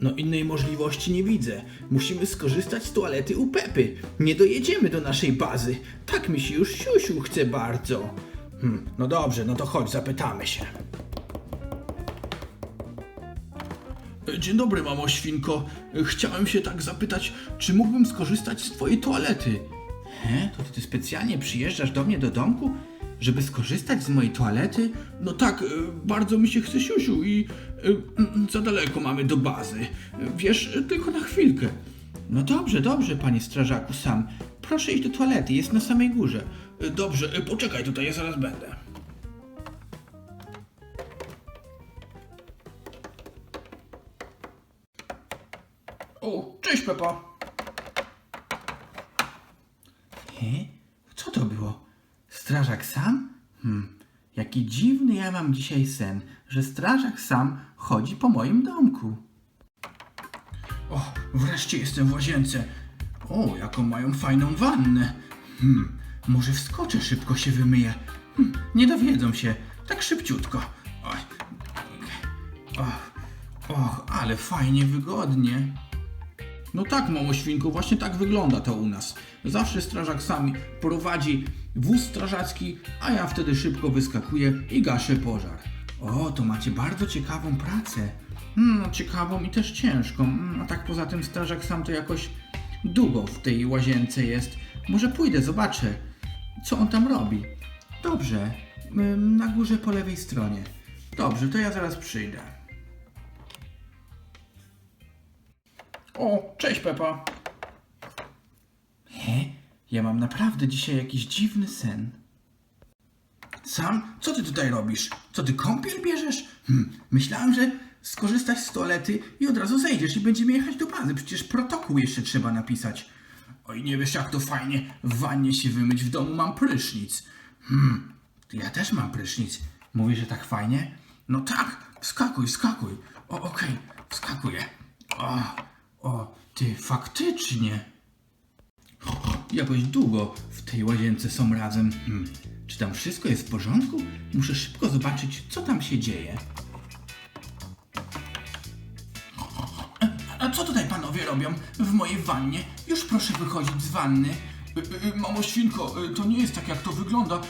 No innej możliwości nie widzę. Musimy skorzystać z toalety u Pepy. Nie dojedziemy do naszej bazy. Tak mi się już siusiu chce bardzo. Hmm, no dobrze, no to chodź, zapytamy się. Dzień dobry, mamo świnko. Chciałem się tak zapytać, czy mógłbym skorzystać z twojej toalety? He? To ty specjalnie przyjeżdżasz do mnie do domku, żeby skorzystać z mojej toalety? No tak, e, bardzo mi się chce siusiu i e, mm, za daleko mamy do bazy. Wiesz, e, tylko na chwilkę. No dobrze, dobrze, panie strażaku sam. Proszę iść do toalety, jest na samej górze. Dobrze, poczekaj tutaj, ja zaraz będę. O, cześć Pepa. He? Co to było? Strażak sam? Hmm, jaki dziwny ja mam dzisiaj sen, że strażak sam chodzi po moim domku. O, wreszcie jestem w łazience. O, jaką mają fajną wannę. Hmm, może wskoczę, szybko się wymyję. Hmm, nie dowiedzą się, tak szybciutko. Och, och, ale fajnie, wygodnie. No tak, mamo świnko, właśnie tak wygląda to u nas. Zawsze strażak sam prowadzi wóz strażacki, a ja wtedy szybko wyskakuję i gaszę pożar. O, to macie bardzo ciekawą pracę. Mm, no, ciekawą i też ciężką. Mm, a tak poza tym strażak sam to jakoś długo w tej łazience jest. Może pójdę, zobaczę, co on tam robi. Dobrze, na górze po lewej stronie. Dobrze, to ja zaraz przyjdę. O, cześć Pepa. He? Ja mam naprawdę dzisiaj jakiś dziwny sen. Sam? Co ty tutaj robisz? Co ty kąpiel bierzesz? Hm, myślałem, że skorzystasz z toalety i od razu zejdziesz i będziemy jechać do bazy. Przecież protokół jeszcze trzeba napisać. Oj, nie wiesz jak to fajnie w wannie się wymyć. W domu mam prysznic. Hmm, ja też mam prysznic. Mówisz, że tak fajnie? No tak, wskakuj, wskakuj. O, okej, wskakuję. O, o, ty, faktycznie. Jakoś długo w tej łazience są razem. Hmm. Czy tam wszystko jest w porządku? Muszę szybko zobaczyć, co tam się dzieje. A co tutaj panowie robią w mojej wannie? Już proszę wychodzić z wanny. Y, y, Mamo świnko, y, to nie jest tak jak to wygląda.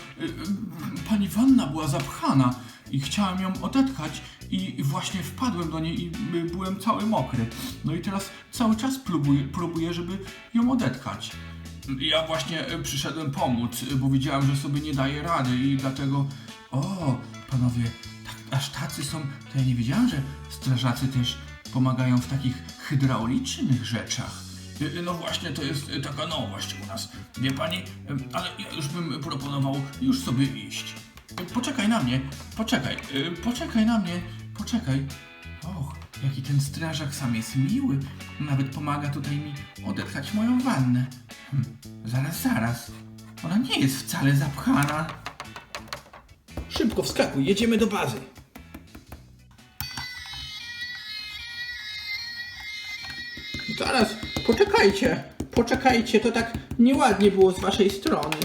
Pani wanna była zapchana i chciałem ją odetkać i właśnie wpadłem do niej i byłem cały mokry. No i teraz cały czas próbuję, próbuję żeby ją odetkać. Ja właśnie przyszedłem pomóc, bo widziałem, że sobie nie daje rady i dlatego... O, panowie, tak, aż tacy są, to ja nie wiedziałem, że strażacy też pomagają w takich hydraulicznych rzeczach. Y, No właśnie, to jest y, taka nowość u nas. Wie pani, ale ja już bym proponował już sobie iść. Y, Poczekaj na mnie, poczekaj, poczekaj na mnie, poczekaj. Och, jaki ten strażak sam jest miły. Nawet pomaga tutaj mi odetkać moją wannę. Hm, zaraz, zaraz. Ona nie jest wcale zapchana. Szybko wskakuj, jedziemy do bazy. Zaraz, poczekajcie, poczekajcie, to tak nieładnie było z waszej strony.